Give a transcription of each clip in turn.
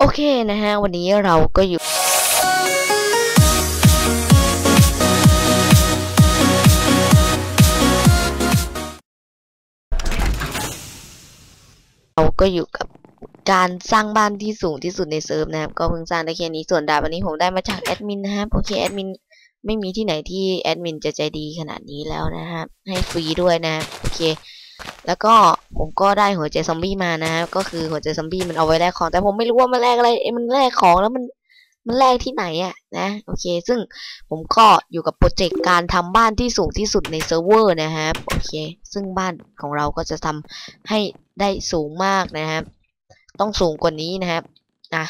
โอเคนะฮะ วันนี้เราก็อยู่เราก็อยู่กับการสร้างบ้านที่สูงที่สุดในเซิร์ฟนะครับ ก็เพิ่งสร้างได้แค่นี้ส่วนดาบวันนี้ผมได้มาจากแอดมินนะครับโอเคแอดมินไม่มีที่ไหนที่แอดมินจะใจดีขนาดนี้แล้วนะครับให้ฟรีด้วยนะครับโอเค แล้วก็ผมก็ได้หัวใจซอมบี้มานะก็คือหัวใจซอมบี้มันเอาไว้แลกของ แต่ผมไม่รู้ว่ามันแลกอะไรเอ้มันแลกของแล้วมันมันแลกที่ไหนอะนะโอเค ซึ่งผมก็อยู่กับโปรเจกต์การทำบ้านที่สูงที่สุดในเซิร์ฟเวอร์นะครับโอเค ซึ่งบ้านของเราก็จะทำให้ได้สูงมากนะครับ ต้องสูงกว่านี้นะครับนะ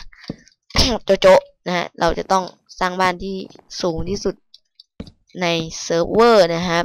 โจโจนะฮะเราจะต้องสร้างบ้านที่สูงที่สุดในเซิร์ฟเวอร์นะครับ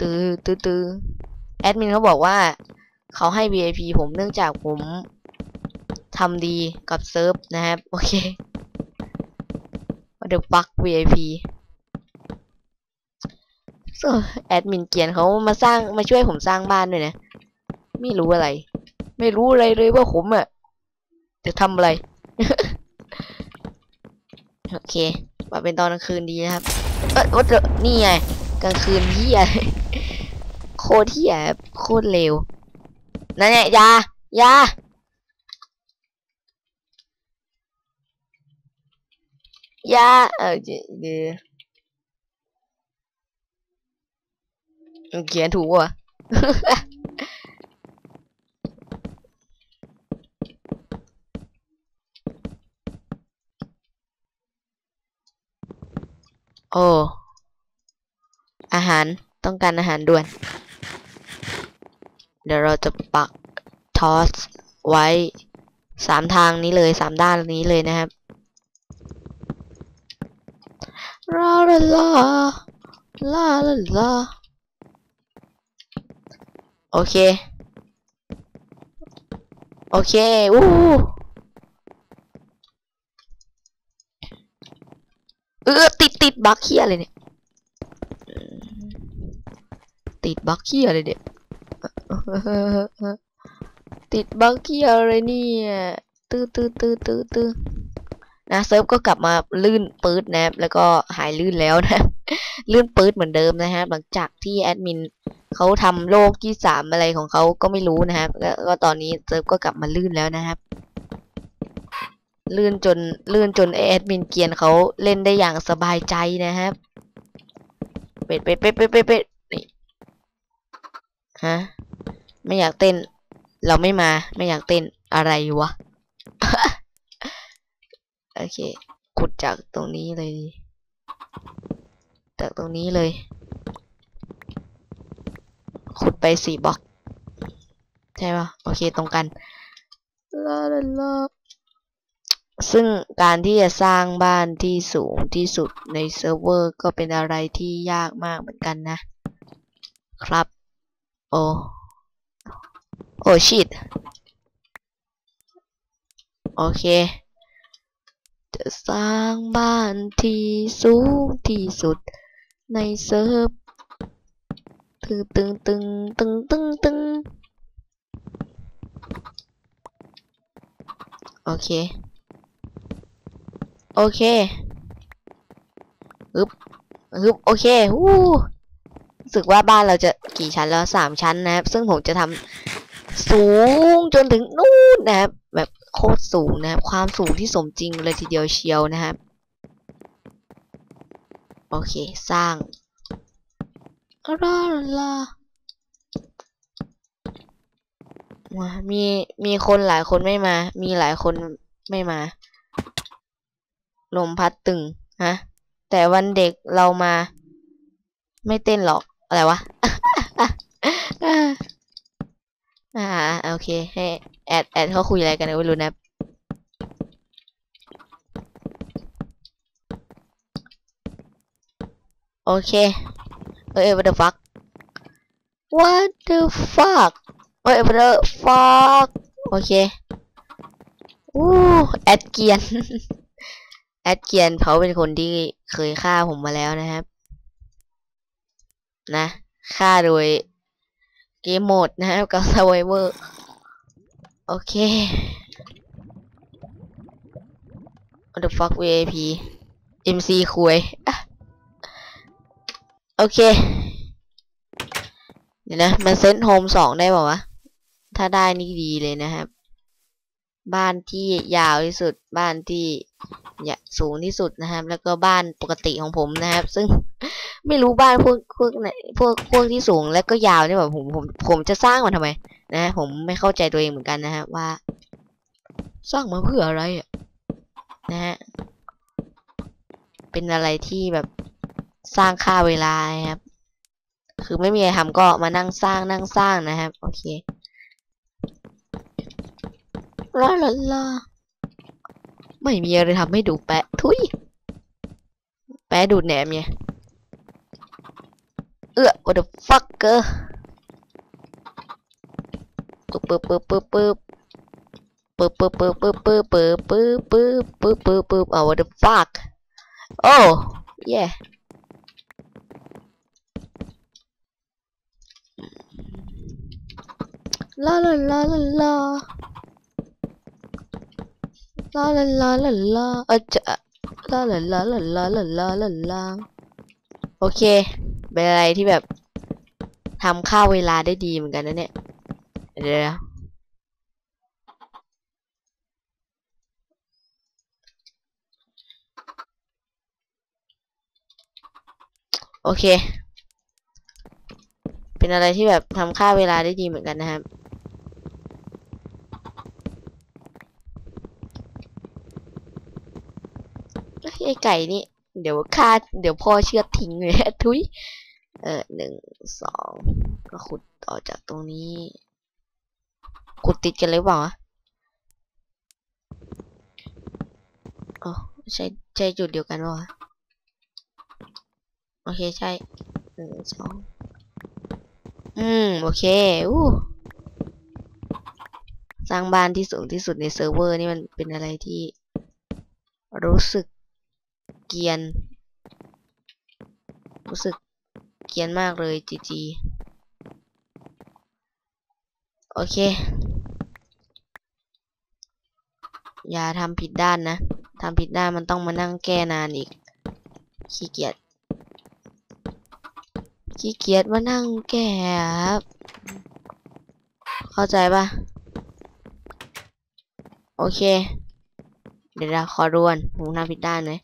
ตึ๊ดตึ๊ดตึ๊ดตึ๊ดตึ๊ดตึ๊ดแอดมินเขาบอกว่าเขาให้ VIP ผมเนื่องจากผมทำดีกับเซิร์ฟนะครับ โอเค What the fuck VIP แอดมินเกียนเขามาสร้างมาช่วยผมสร้างบ้านด้วยนะ ไม่รู้อะไร ไม่รู้อะไรเลยว่าผมอะจะทำอะไร โอเคมาเป็นตอนกลางคืนดีนะครับ เอ้ยว่าจะนี่ไงกลางคืนเฮียโคตรเฮียโคตรเร็วนั่นแหละยายายาเออเดี๋ยวเดเขียนถูกว่ะโอ้ อาหารต้องการอาหารด่วน เดี๋ยวเราจะปักทอสไว้สามทางนี้เลยสามด้านนี้เลยนะครับลาลาลาลาลาลาโอเค โอเคอู้เออติดติดบักเคียอะไรเนี่ยติดบักเคียอะไรเนี่ย ติดบั๊กเคียอะไรเนี่ยตื้อตื้อตื้อตื้อตื้อนะเซิร์ฟก็กลับมาลื่นปื๊ดนะแล้วก็หายลื่นแล้วนะ ลื่นปื๊ดเหมือนเดิมนะฮะ หลังจากที่แอดมินเขาทำโลกที่สามอะไรของเขาก็ไม่รู้นะครับแล้วก็ตอนนี้เซิร์ฟก็กลับมาลื่นแล้วนะครับ ลื่นจนลื่นจนแอดมินเกียนเขาเล่นได้อย่างสบายใจนะครับเป็ดเป็ดเป็ดเป็ดเป็ดเป็ดนี่ฮะ ไม่อยากเต้น เราไม่มา ไม่อยากเต้นอะไรวะ โอเค ขุดจากตรงนี้เลย จากตรงนี้เลย ขุดไปสี่บล็อก ใช่ปะโอเคตรงกันลาลาลาซึ่งการที่จะสร้างบ้านที่สูงที่สุดในเซิร์ฟเวอร์ก็เป็นอะไรที่ยากมากเหมือนกันนะ ครับ โอ้ โอ้ชิดโอเค จะสร้างบ้านที่สูงที่สุด ในเซิร์ฟตึงตึงตึงตึงตึงตึงโอเค โอเคฮึบฮึบโอเคฮู้รู้สึกว่าบ้านเราจะกี่ชั้นแล้วสามชั้นนะครับ ซึ่งผมจะทำ สูงจนถึงนู่นนะครับ แบบโคตรสูงนะครับ ความสูงที่สมจริงเลยทีเดียวเชียวนะครับ โอเค สร้างลาลามามีมีคนหลายคนไม่มา มีหลายคนไม่มา ลมพัดตึงฮะ แต่วันเด็กเรามา ไม่เต้นหรอก อะไรวะ อ่าโอเค ให้แอดแอดเขาคุยอะไรกันไม่รู้นะโอเค เอ้ย what the fuck what the fuck เอ้ย what the fuck โอเคอู้แอดเกียน แอดเกียนเขาเป็นคนที่เคยฆ่าผมมาแล้วนะครับ นะฆ่าโดย เกมโหมดนะครับกับ Survivor โอเค what the fuck VIP MC คุยอะโอเค เดี๋ยวนะ มันเซนโฮมสองได้ป่าวะ ถ้าได้นี่ดีเลยนะครับ บ้านที่ยาวที่สุด บ้านที่สูงที่สุดนะครับ แล้วก็บ้านปกติของผมนะครับ ซึ่งไม่รู้บ้านพวกพวกไหนพวกพวกที่สูงแล้วก็ยาวนี่แบบผมผมผมจะสร้างมันทำไม นะ ผมไม่เข้าใจตัวเองเหมือนกันนะฮะว่า สร้างมาเพื่ออะไรอะนะฮะเป็นอะไรที่แบบสร้างค่าเวลาครับ คือไม่มีอะไรทำก็มานั่งสร้างนั่งสร้างนะครับ โอเค ลาลาลาไม่มีอะไรทำให้ดูแปะ ทุย แปะดูดแหนมไงเอื้อ what the fucker ปึ๊บปึ๊บปึ๊บปึ๊บปึ๊บปึ๊บปึ๊บปึ๊บปึ๊บปึ๊บปึ๊บปึ๊บปึ๊บปึ๊บปึ๊บปึ๊บอ๋อ what the fuck oh yeah ลาลาลาลาลา ลาลาลาลาลาเออจะลาลาลาลาลาลาลาลาลาโอเคเป็นอะไรที่แบบทำค่าเวลาได้ดีเหมือนกันนะเนี่ยเดี๋ยวโอเค เป็นอะไรที่แบบทำค่าเวลาได้ดีเหมือนกันนะครับ ไก่นี่ เดี๋ยวฆ่าเดี๋ยวพ่อเชือดทิ้งเลยทุยเออหนึ่งสองก็ขุดต่อจากตรงนี้ ขุดติดกันเลยเปล่าอ๋อใช่ใช่จุดเดียวกันวะโอเคใช่หนึ่งสองอืม โอเคอู้สร้างบ้านที่สูงที่สุดในเซิร์ฟเวอร์นี่มันเป็นอะไรที่รู้สึก เกียน รู้สึกเกียนมากเลยจีจีโอเค อย่าทำผิดด้านนะทำผิดด้านมันต้องมานั่งแก้นานอีก ขี้เกียจ ขี้เกียจมานั่งแก้ครับ เข้าใจปะโอเค เดี๋ยวเราขอรวนผมทำผิดด้านเลย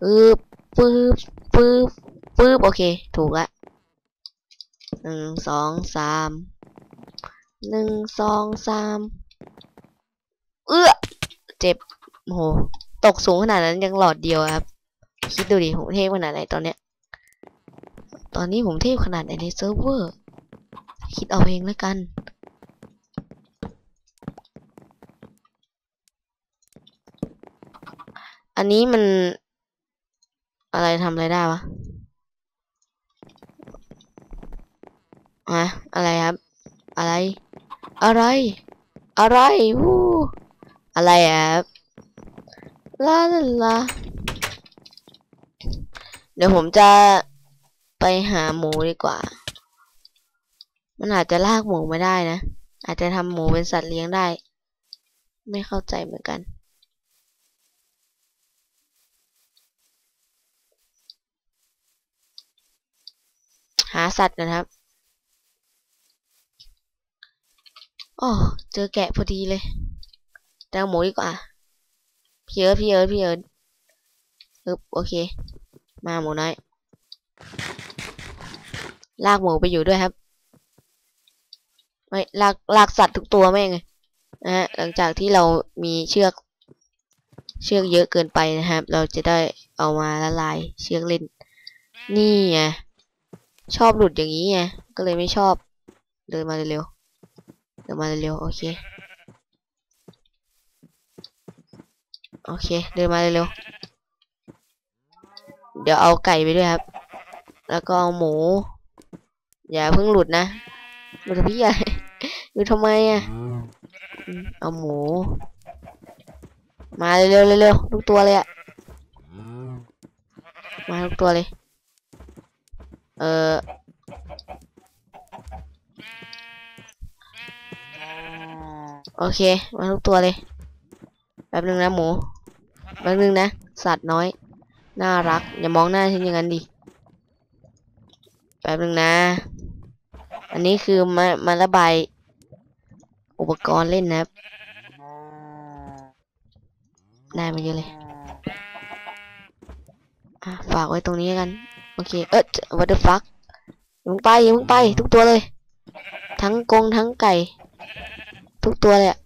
ปึ๊บปึ๊บปึ๊บปึ๊บโอเค ถูกละหนึ่งสองสามหนึ่งสองสามเอื้อเจ็บโหตกสูงขนาดนั้นยังหลอดเดียวครับ คิดดูดิผมเทพขนาดไหนตอนเนี้ย ตอนนี้ผมเทพขนาดไหนในเซิร์ฟเวอร์ คิดเอาเองแล้วกัน อันนี้มันอะไรทำอะไรได้วะอะอะไรครับ อะไร อะไร อะไรวู้อะไรอะครับลาลาลาเดี๋ยวผมจะไปหาหมูดีกว่า มันอาจจะลากหมูไม่ได้นะ อาจจะทำหมูเป็นสัตว์เลี้ยงได้ ไม่เข้าใจเหมือนกัน หาสัตว์นะครับอ๋อเจอแกะพอดีเลยแต่เอาหมูดีกว่าพี่เอิร์พี่เอิร์พี่เอิร์ธฮึบโอเค มาหมูน้อย ลากหมูไปอยู่ด้วยครับ ไม่ลากลากสัตว์ทุกตัวแม่งนะฮะหลังจากที่เรามีเชือก เชือกเยอะเกินไปนะครับ เราจะได้เอามาละลายเชือกเล่น นี่ไง ชอบหลุดอย่างนี้ไงก็เลยไม่ชอบ เดินมาเร็วเดินมาเร็วโอเคโอเค เดินมาเร็วเดี๋ยวเอาไก่ไปด้วยครับ แล้วก็เอาหมู อย่าเพิ่งหลุดนะหลุดพี่ใหญ่หลุดทำไมอะเอาหมู มาเร็วๆเร็วๆทุกตัวเลยอะมาทุกตัวเลย เออโอเค มาทุกตัวเลย แป๊บนึงนะหมู แป๊บนึงนะ สัตว์น้อย น่ารัก อย่ามองหน้าฉันอย่างนั้นดิ แป๊บนึงนะ อันนี้คือมามาระบาย อุปกรณ์เล่นนะได้มาเยอะเลย ฝากไว้ตรงนี้กัน โอเค เออ what the fuck อย่าเพิ่งไปอย่าเพิ่งไป ทุกตัวเลย ทั้งกรงทั้งไก่ ทุกตัวเลยอะ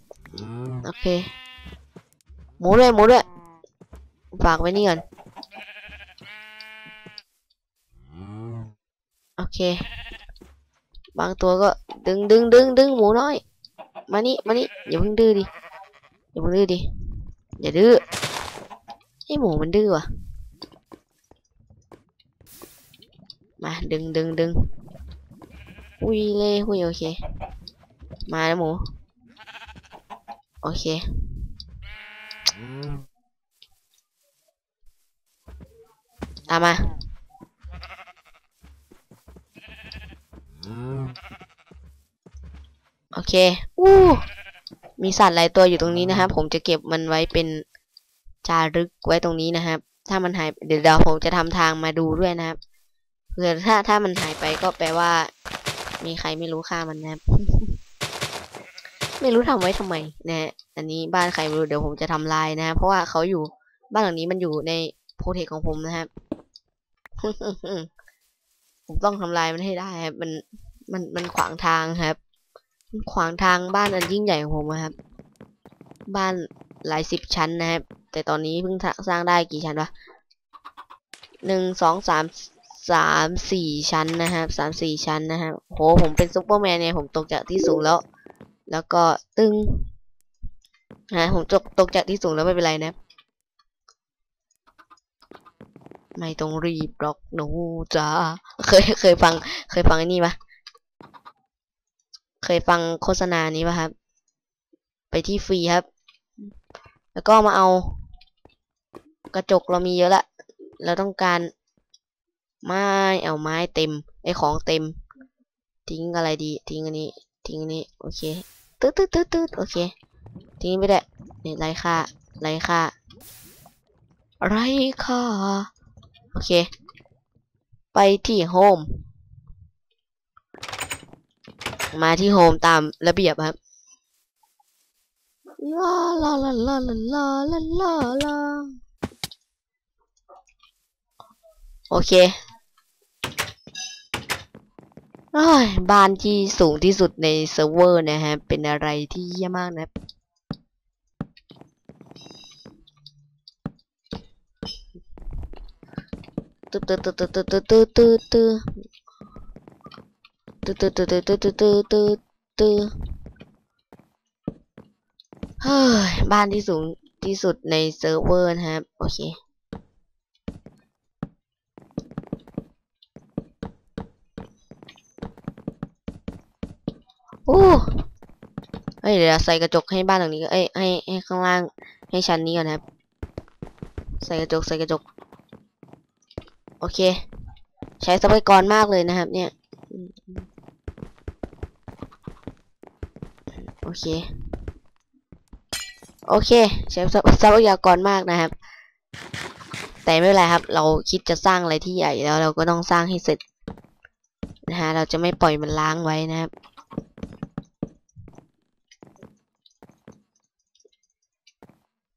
โอเค หมูด้วยหมูด้วย ฝากไว้นี่ก่อน โอเค บางตัวก็ดึงดึงดึงดึงหมูน้อย มานี่มานี่อย่าเพิ่งดื้อดิ อย่าเพิ่งดื้อดิ อย่าดื้อไอหมูมันดื้อว่ะ มาดึงดึงดึงอุ้ยเลยอุ้ยโอเค มาแล้วหมู โอเค ตามมาโอเค อู้ มีสัตว์หลายตัวอยู่ตรงนี้นะครับ ผมจะเก็บมันไว้เป็นจารึกไว้ตรงนี้นะครับ ถ้ามันหาย เดี๋ยวเดี๋ยวผมจะทำทางมาดูด้วยนะครับ เผื่อถ้าถ้ามันหายไปก็แปลว่า มีใครไม่รู้ค่ามันนะไม่รู้ทำไว้ทำไมนะฮะอันนี้บ้านใครไม่รู้เดี๋ยวผมจะทำลายนะฮะเพราะว่าเขาอยู่บ้านหลังนี้มันอยู่ในโปรเทคของผมนะครับผมต้องทำลายมันให้ได้ครับมันมันมันขวางทางครับมันขวางทางบ้านอันยิ่งใหญ่ของผมอะครับ บ้านหลายสิบชั้นนะครับแต่ตอนนี้เพิ่งสร้างได้กี่ชั้นวะหนึ่งสองสาม สามสี่ชั้นนะครับสามสี่ชั้นนะครับโหผมเป็นซุปเปอร์แมนเนี่ยผมตกจากที่สูงแล้ว แล้วก็ตึงนะผมตกตกจากที่สูงแล้วไม่เป็นไรนะไม่ต้องรีบหรอกหนูจ้าเคยเคยฟัง เคยฟังอ้นี่ปะเคยฟังโฆษณานี้ปะครับ ไปที่ฟรีครับ แล้วก็มาเอา กระจกเรามีเยอะละ เราต้องการ ไม้เอาไม้เต็มไอของเต็ม ทิ้งอะไรดี ทิ้งอันนี้ ทิ้งอันนี้โอเคตืดตืดตืดตืดโอเค ทิ้งไปได้นี่ไรค่าไรค่าไรค่าโอเค ไปที่โฮมมาที่โฮมตามระเบียบครับลาลาลาลาลาลาลาลาโอเค บ้านที่สูงที่สุดในเซิร์ฟเวอร์นะฮะ เป็นอะไรที่เยี่ยมากนะตึ๊ดตึ๊ดตึ๊ดตึ๊ดตึ๊ดตึ๊ดตึ๊ดตึ๊ดตึ๊ดตึ๊ดตึ๊ดตึ๊ดตึ๊ดตึ๊ดตึ๊ดตึ๊ดตึ๊ดเฮ้ยบ้านที่สูงที่สุดในเซิร์ฟเวอร์นะครับ โอเค โอ้เฮ้ยเดี๋ยวใส่กระจกให้บ้านหลังนี้ก็เอ้ยให้ให้ข้างล่างให้ชั้นนี้ก่อนนะครับ ใส่กระจกใส่กระจก โอเค ใช้ทรัพยากรมากเลยนะครับ เนี่ยโอเค โอเค ใช้ทรัพยากรมากนะครับ แต่ไม่เป็นไรครับ เราคิดจะสร้างอะไรที่ใหญ่แล้วเราก็ต้องสร้างให้เสร็จนะฮะเราจะไม่ปล่อยมันล้างไว้นะครับ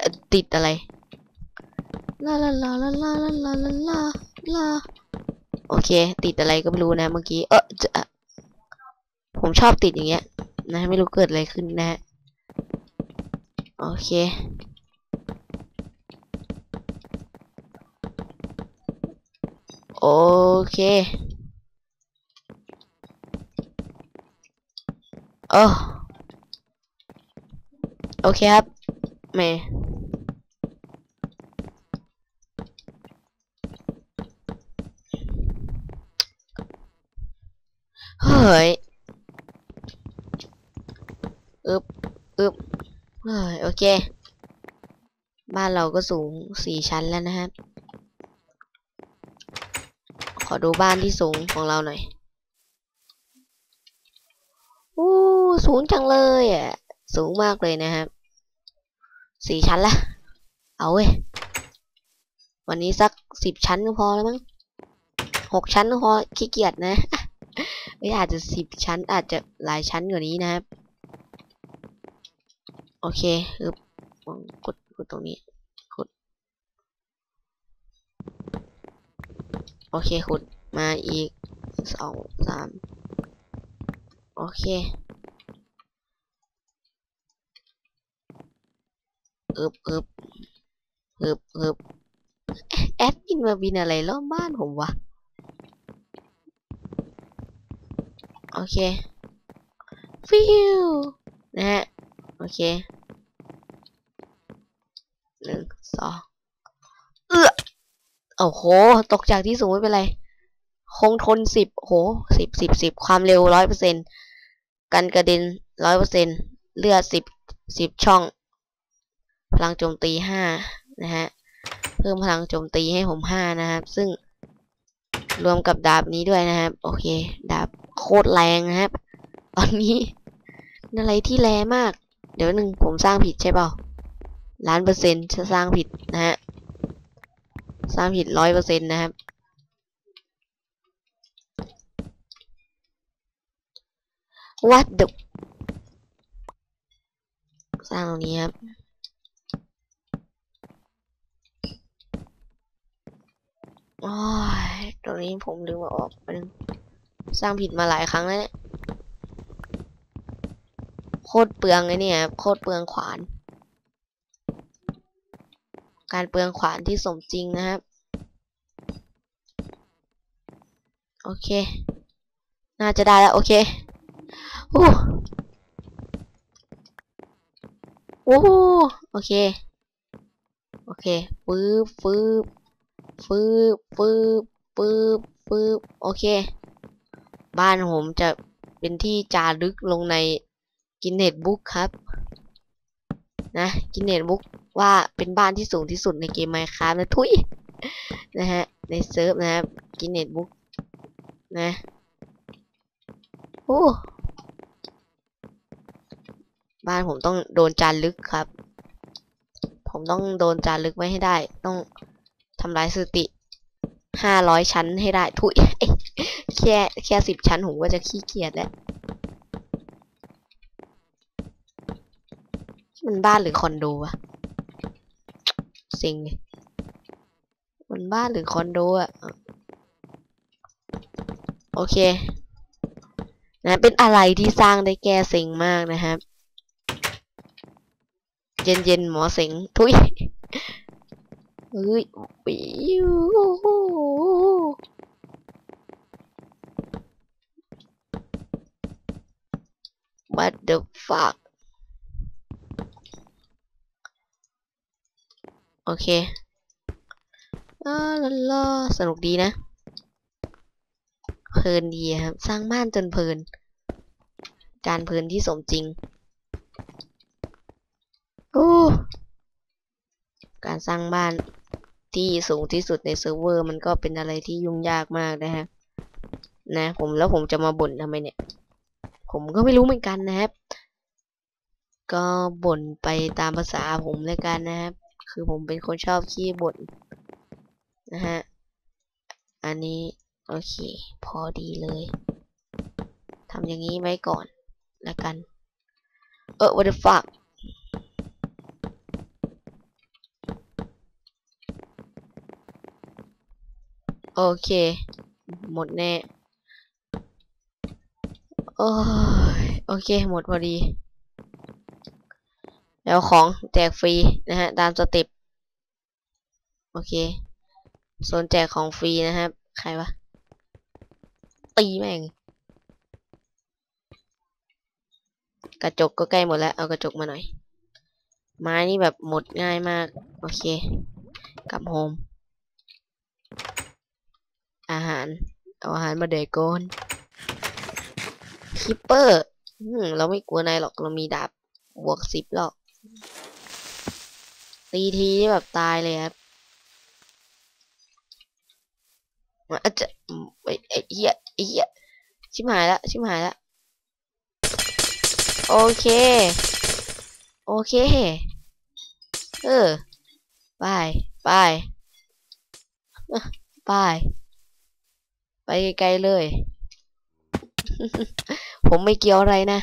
เอ่อติดอะไรลาลาลาลาลาลาลาลาลาลาโอเค ติดอะไรก็ไม่รู้นะเมื่อกี้เออจะผมชอบติดอย่างเงี้ย นะ ไม่รู้เกิดอะไรขึ้นนะฮะโอเคโอเคโอ้โอเคครับ เมย์เฮ้ยอึบอึบเฮ้ยโอเค บ้านเราก็สูงสี่ชั้นแล้วนะครับ ขอดูบ้านที่สูงของเราหน่อยอู้สูงจังเลยอะ สูงมากเลยนะครับ สี่ชั้นละ เอาเว้ย วันนี้สักสิบชั้นก็พอแล้วมั้งหกชั้นก็พอขี้เกียจนะไม่อาจจะสิบชั้น อาจจะหลายชั้นกว่านี้นะครับ โอเคฮึบกดกดตรงนี้กดโอเคขุดมาอีกสองสามโอเค อึบอึบอึบอึบแอดมินมาบินอะไรรอบบ้านผมวะ โอเค ฟิวนะฮะ โอเคหนึ่งสองเอื้อโอ้โห ตกจากที่สูงไม่เป็นไร คงทนสิบโหสิบสิบสิบความเร็วร้อยเปอร์เซ็นต์กันกระเด็นร้อยเปอร์เซ็นต์เลือดสิบสิบช่อง พลังโจมตีห้านะฮะ เพิ่มพลังโจมตีให้ผมห้านะครับ ซึ่งรวมกับดาบนี้ด้วยนะครับ โอเค ดาบโคตรแรงนะครับ ตอนนี้อะไรที่แรงมาก เดี๋ยวหนึ่งผมสร้างผิดใช่เปล่าล้านเปอร์เซ็นต์จะสร้างผิดนะฮะ สร้างผิดร้อยเปอร์เซ็นต์นะครับ what the สร้างตรงนี้ครับ โอ้ยตรงนี้ผมลืมเอาออกไปนึงสร้างผิดมาหลายครั้งแล้วเนี่ยโคตรเปลืองเลยเนี่ยโคตรเปลืองขวาน การเปลืองขวานที่สมจริงนะครับ โอเค น่าจะได้แล้ว โอเคโอ้โอ้โอเค โอเค ฟืบฟืบ ฟืบฟืบฟืบฟืบโอเค บ้านผมจะเป็นที่จารึกลงในกินเน็ตบุ๊กครับ นะกินเน็ตบุ๊กว่าเป็นบ้านที่สูงที่สุดในเกมไมค์ค a f t นะทุยนะฮะ ในเซิร์ฟนะครับกินเน็ตบุ๊กนะโอ้บ้านผมต้องโดนจารึกครับ ผมต้องโดนจารึกไว้ให้ได้ ต้อง ทำลายสติห้าร้อยชั้นให้ได้ทุยแค่แค่สิบชั้นผมก็จะขี้เกียจแล้ว มันบ้านหรือคอนโดวะสิงมันบ้านหรือคอนโดอะโอเค นะเป็นอะไรที่สร้างได้แก้สิงมากนะครับ เย็นเย็นหมอสิงทุย เฮ้ยปิวบัดเดอร์ฟักโอเคลาลาลสนุกดีนะ เพลินดีครับ สร้างบ้านจนเพลิน การเพลินที่สมจริงโอ้การสร้างบ้าน ที่สูงที่สุดในเซิร์ฟเวอร์มันก็เป็นอะไรที่ยุ่งยากมากนะฮะนะผมแล้วผมจะมาบ่นทำไมเนี่ย ผมก็ไม่รู้เหมือนกันนะครับ ก็บ่นไปตามภาษาผมเลยกันนะครับ คือผมเป็นคนชอบขี้บ่นนะฮะอันนี้โอเค พอดีเลยทำอย่างนี้ไว้ก่อนแล้วกัน เออ what the fuck โอเค หมดแน่โอ้ยโอเค หมดพอดี แล้วของแจกฟรีนะฮะ ตามสเต็ปโอเคโซนแจกของฟรีนะครับ ใครวะ ตีแม่ง กระจกก็ใกล้หมดแล้ว เอากระจกมาหน่อย ไม้นี่แบบหมดง่ายมาก โอเค กลับโฮม อาหาร เอาอาหารมาเดกก่อนคิปเปอร์เราไม่กลัวนายหรอกเรามีดาบบวกสิบหรอก ตีทีนี่แบบตายเลยครับอาจจะไอ้ไอ้เหี้ยไอ้เหี้ยชิบหายละชิบหายละโอเค โอเค เออ ไป ไป ไป ไปไกลๆเลย ผมไม่เกี่ยวอะไรนะ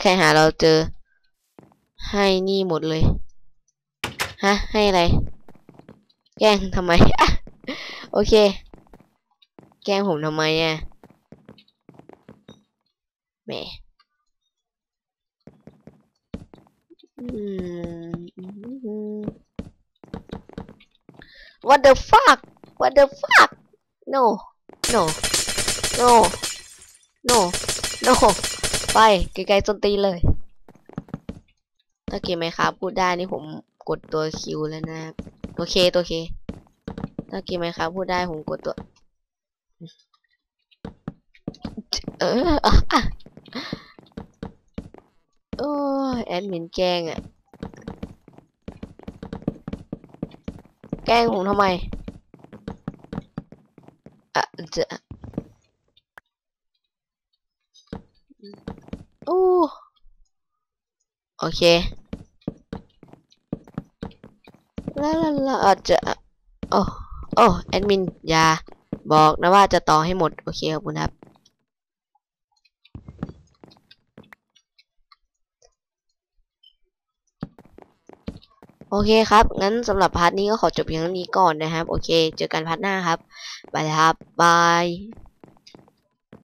ใครหาเราเจอ ให้นี่หมดเลย ฮะ ให้อะไร แกล้งทำไม โอเค แกล้งผมทำไมอะแหมอืม What the fuck What the fuck No No No No No ไปไกลๆจนตีเลยถ้าเกมไหมครับ พูดได้นี่ผมกดตัวคิวแล้วนะโอเคตัวเคถ้าเกมไหมครับ พูดได้ผมกดตัว เอออะอะโอ้แอดมินแกล้งอะ แกล้งผมทำไมอะจะโอ้โอเคลาลาลาอาจจะโอ้โอ้แอดมินอย่าบอกนะว่าจะต่อให้หมด โอเคขอบคุณครับ โอเคครับ งั้นสำหรับพาร์ทนี้ก็ขอจบเพียงเท่านี้ก่อนนะครับ โอเค เจอกันพาร์ทหน้าครับ บายครับ บาย